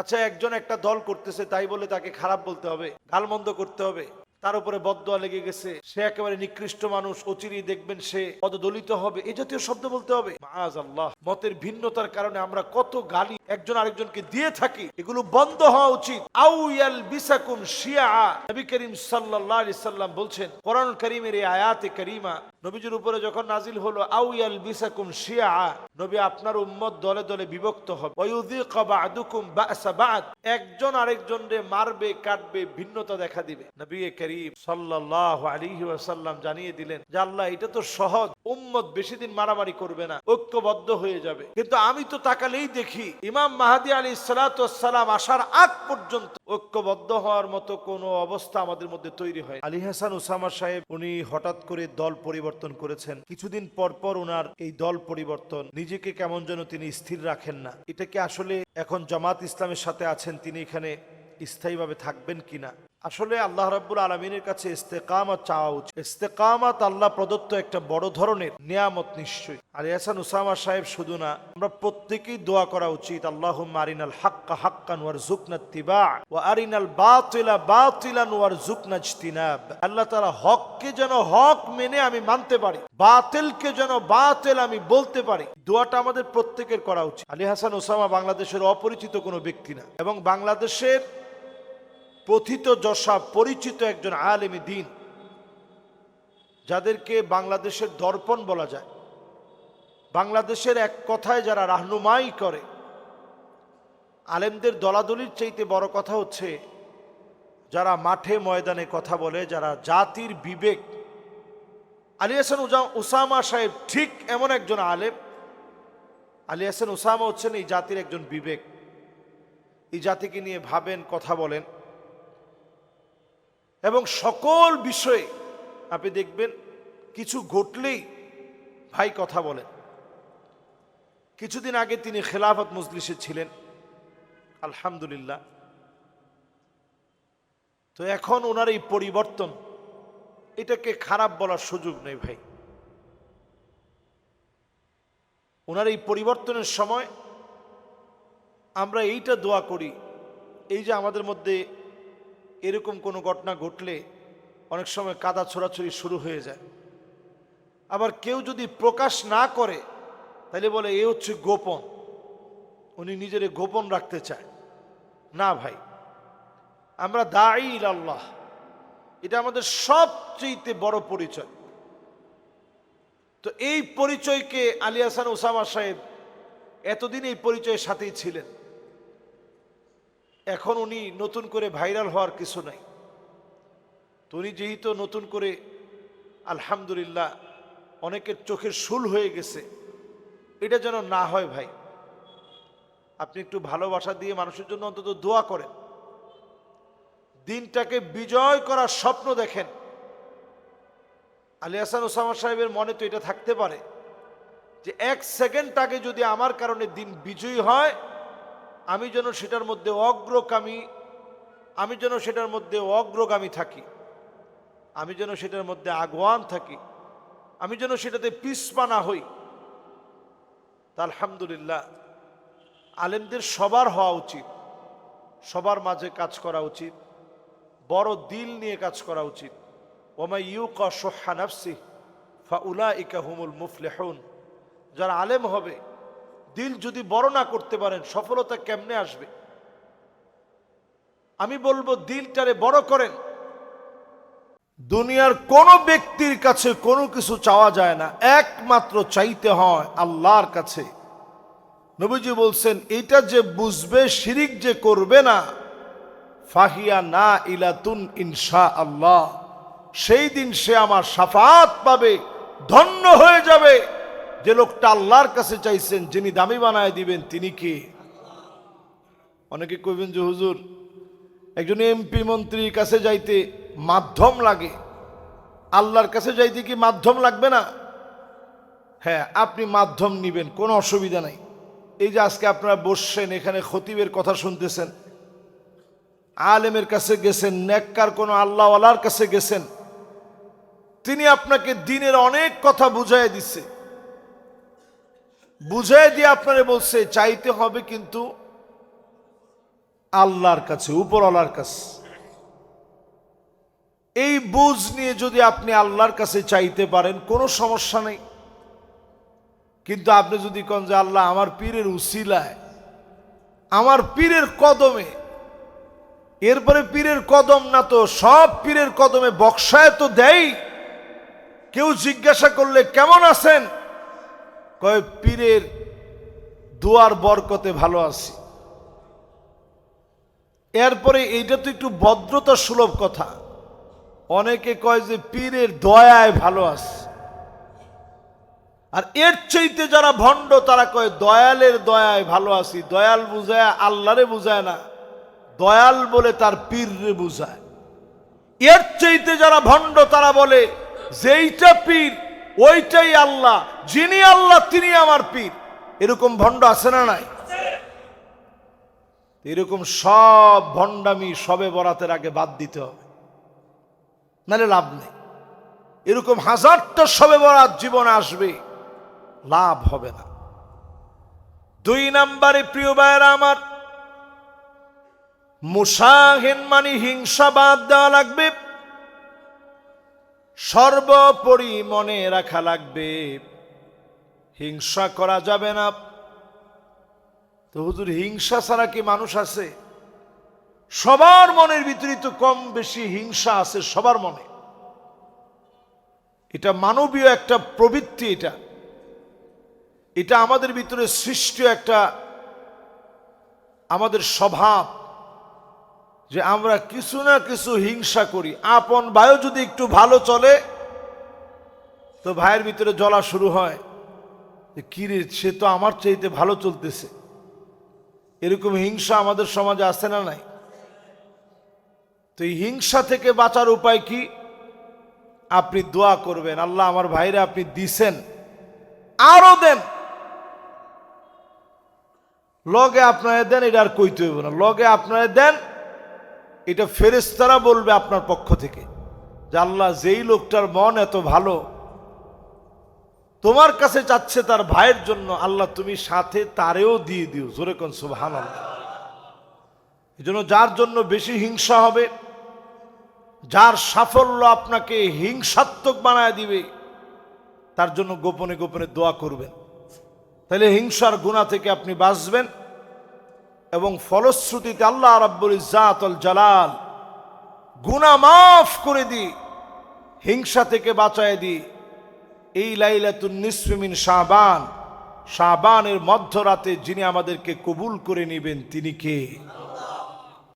আচ্ছা একজন একটা দল করতেছে, তাই বলে তাকে খারাপ বলতে হবে, গালমন্দ করতে হবে। তার উপরে বদয়া লেগে গেছে। সে একেবারে নিকৃষ্ট মানুষ, অচিরেই দেখবেন সে পদদলিত হবে, এ জাতীয় শব্দ বলতে হবে। আল্লাহ মতের ভিন্নতার কারণে আমরা কত গালি একজন আরেকজনকে দিয়ে থাকি, এগুলো বন্ধ হওয়া উচিত। আউয়াল বিসাকুম শিয়া, নবী করিম সাল্লাল্লাহু আলাইহি সাল্লাম বলছেন কোরআন কারীমের এই আয়াতে কারীমা নবীজির উপরে যখন নাজিল হলো আউয়াল বিসাকুম শিয়া, নবী আপনার উম্মত দলে দলে বিভক্ত হবে। ওয়ুযিকা বা'দুকুম বা'সা বা'দ, একজন আরেকজনকে মারবে, কাটবে, ভিন্নতা দেখা দিবে। নবী করিম সাল্লাল্লাহু আলাইহি ওয়াসাল্লাম জানিয়ে দিলেন যে, আল্লাহ, এটা তো সহজ, উম্মত বেশি দিন মারামারি করবে না, ঐক্যবদ্ধ হয়ে যাবে। কিন্তু আমি তো তাকালেই দেখি মাহাদি আলী সালাতাম আসার আগ পর্যন্ত ঐক্যবদ্ধ হওয়ার মতো কোনো অবস্থা আমাদের মধ্যে তৈরি হয় আলী হাসান উসামা সাহেব, উনি হঠাৎ করে দল পরিবর্তন করেছেন। কিছুদিন পর পর ওনার এই দল পরিবর্তন, নিজেকে কেমন যেন তিনি স্থির রাখেন না। এটা কি আসলে এখন জামাত ইসলামের সাথে আছেন, তিনি এখানে স্থায়ীভাবে থাকবেন কিনা? আসলে আল্লাহ রাব্বুল আলমিনের কাছে ইস্তেকামত চাওয়া উচিত। ইস্তেকামত আল্লাহ প্রদত্ত একটা বড় ধরনের নিয়ামত নিশ্চয়ই। আলী হাসান উসামা সাহেব শুধু না, আমরা প্রত্যেকেই দোয়া করা উচিত আল্লাহ আরিনাল হাক্কা হাক্কান ওয়ার জুকনা তিবা ও আরিনাল বাতিলা বাতিলান ওয়ার জুকনা ইজতিনাব। আল্লাহ তাআলা হককে যেন হক মেনে আমি মানতে পারি, বাতিলকে যেন বাতিল আমি বলতে পারি দোয়াটা আমাদের প্রত্যেকের করা উচিত। আলী হাসান ওসামা বাংলাদেশের অপরিচিত কোনো ব্যক্তি না, এবং বাংলাদেশের প্রথিত যশা পরিচিত একজন আলেমী দিন, যাদেরকে বাংলাদেশের দর্পণ বলা যায়। বাংলাদেশের এক কথায় যারা রাহনুমাই করে, আলেমদের দলাদলির চাইতে বড় কথা হচ্ছে, যারা মাঠে ময়দানে কথা বলে, যারা জাতির বিবেক। আলী হাসান উসামা সাহেব ঠিক এমন একজন আলেম। আলী হাসান উসামা হচ্ছেন এই জাতির একজন বিবেক। এই জাতিকে নিয়ে ভাবেন, কথা বলেন। এবং সকল বিষয়ে, আপনি দেখবেন কিছু ঘটলেই ভাই কথা বলেন। কিছুদিন আগে তিনি খেলাফত মজলিসে ছিলেন। আলহামদুলিল্লাহ। তো এখন ওনার এই পরিবর্তন, এটাকে খারাপ বলার সুযোগ নেই ভাই। ওনার এই পরিবর্তনের সময় আমরা এইটা দোয়া করি, এই যে আমাদের মধ্যে এরকম কোনো ঘটনা ঘটলে অনেক সময় কাদা ছোড়াছড়ি শুরু হয়ে যায়। আবার কেউ যদি প্রকাশ না করে, তাহলে বলে, এ হচ্ছে গোপন। উনি নিজের গোপন রাখতে চায়। না ভাই, আমরা দায়ী আল্লাহ এটা আমাদের সবচেয়ে বড় পরিচয়। তো এই পরিচয়কে আলিয়াসান ওসামা সাহেব এতদিন এই পরিচয়ের সাথেই ছিলেন। এখন উনি নতুন করে ভাইরাল হওয়ার কিছু নাই। তো উনি যেহেতু নতুন করে, আলহামদুলিল্লাহ, অনেকের চোখের শুল হয়ে গেছে, এটা যেন না হয় ভাই। আপনি একটু ভালোবাসা দিয়ে মানুষের জন্য অন্তত দোয়া করেন। দিনটাকে বিজয় করার স্বপ্ন দেখেন। আলী হাসান ওসামা সাহেবের মনে তো এটা থাকতে পারে যে এক সেকেন্ড আগে যদি আমার কারণে দিন বিজয়ী হয় আমি যেন সেটার মধ্যে অগ্রগামী, আমি যেন সেটার মধ্যে অগ্রগামী থাকি, আমি যেন সেটার মধ্যে আগুয়ান থাকি, আমি যেন সেটাতে পিসপা না হই, তা আলহামদুলিল্লাহ আলেমদের সবার হওয়া উচিত, সবার মাঝে কাজ করা উচিত, বড় দিল নিয়ে কাজ করা উচিত। ওমা ইউকা সোহা নাফসি ফাউলা ইকা হুমুল মুফলেহুন, যারা আলেম হবে দিল যদি বড় না করতে পারেন, সফলতা কেমনে আসবে? আমি বলব, দিলটারে বড় করেন। দুনিয়ার কোন ব্যক্তির কাছে কোনো কিছু চাওয়া যায় না। একমাত্র চাইতে হয় আল্লাহর কাছে। নবীজি বলছেন, এটা যে বুঝবে, শিরিক যে করবে না, ফাহিয়া না ইলাতুন ইনশা আল্লাহ সেই দিন সে আমার সাফাত পাবে, ধন্য হয়ে যাবে। যে লোকটা আল্লাহর কাছে চাইছেন, যিনি দামি বানায় দিবেন, তিনি কি? অনেকে কইবেন যে, হুজুর, একজন এমপি মন্ত্রীর কাছে যাইতে মাধ্যম লাগে। আল্লাহর কাছে যাইতে কি মাধ্যম লাগবে না? হ্যাঁ আপনি মাধ্যম নিবেন, কোনো অসুবিধা নাই। এই যে আজকে আপনারা বসছেন, এখানে খতিবের কথা শুনতেছেন, আলেমের কাছে গেছেন, নেককার কোনো আল্লাহওয়ালার কাছে গেছেন, তিনি আপনাকে দিনের অনেক কথা বুঝাই দিচ্ছে বুঝাই দিয়ে আপনারে বলছে, চাইতে হবে কিন্তু আল্লাহর কাছে, উপরওয়ালার কাছে। এই বুঝ নিয়ে যদি আপনি আল্লাহর কাছে চাইতে পারেন, কোনো সমস্যা নেই। কিন্তু আপনি যদি কন যে, আল্লাহ আমার পীরের উসিলায়, আমার পীরের কদমে, এরপরে পীরের কদম না তো, সব পীরের কদমে বক্সায় তো দেয় কেউ জিজ্ঞাসা করলে, কেমন আছেন? কয়, পীরের দুয়ার বরকতে ভালো আছি। এরপরে এইটা তো একটু ভদ্রতা সুলভ কথা। অনেকে কয় যে পীরের দয়ায় ভালো আছে। আর এর চাইতে যারা ভণ্ড, তারা কয়, দয়ালের দয়ায় ভালো আছি। দয়াল বুঝায়, আল্লাহরে বুঝায় না। দয়াল বলে তার পীররে বুঝায়। এর চাইতে যারা ভণ্ড, তারা বলে, যেইটা পীর ওইটাই আল্লাহ। যিনি আল্লাহ তিনি আমার পীর। এরকম ভণ্ড আছে না নাই? এরকম সব ভণ্ডামি সবে বরাতের আগে বাদ দিতে হবে। নাহলে লাভ নেই। এরকম হাজারটা সবে বরাত জীবনে আসবে, লাভ হবে না। দুই নাম্বারে প্রিয় ভাইয়েরা আমার, মুসাহিন মানে হিংসা বাদ দেওয়া লাগবে। সর্বোপরি মনে রাখা লাগবে। হিংসা করা যাবে না। তো হুজুর, হিংসা ছাড়া কি মানুষ আছে? সবার মনের ভিতরে তো কম বেশি হিংসা আছে সবার মনে। এটা মানবীয় একটা প্রবৃত্তি এটা। এটা আমাদের ভিতরে সৃষ্ট একটা, আমাদের স্বভাব। যে আমরা কিছু না কিছু হিংসা করি। আপন ভাইও যদি একটু ভালো চলে, তো ভাইয়ের ভিতরে জ্বলা শুরু হয়। কিরে সে তো আমার চাইতে ভালো চলতেছে। এরকম হিংসা আমাদের সমাজে আছে না নাই? তো এই হিংসা থেকে বাঁচার উপায় কি? আপনি দোয়া করবেন, আল্লাহ আমার ভাইরা আপনি দিছেন, আরও দেন। লগে আপনারা দেন, এটা আর কইতে হইব না। লগে আপনারা দেন এটা ফেরেস্তারা বলবে আপনার পক্ষ থেকে যে আল্লাহ যেই লোকটার মন এত ভালো, তোমার কাছে চাচ্ছে তার ভাইয়ের জন্য, আল্লাহ তুমি সাথে তারেও দিয়ে দিও। জোরে কোন সুবহান এই জন্য যার জন্য বেশি হিংসা হবে, যার সাফল্য আপনাকে হিংসাত্মক বানায় দিবে, তার জন্য গোপনে গোপনে দোয়া করবেন। তাহলে হিংসার গুণা থেকে আপনি বাঁচবেন। এবং ফলশ্রুতিতে আল্লাহ রাব্বুল ইজাতল জালাল গুণা মাফ করে দি, হিংসা থেকে বাঁচায় দি। এই লাইলাতুন নিসফিমিন শাহবান শাহবানের মধ্যরাতে যিনি আমাদেরকে কবুল করে নেবেন তিনি কে?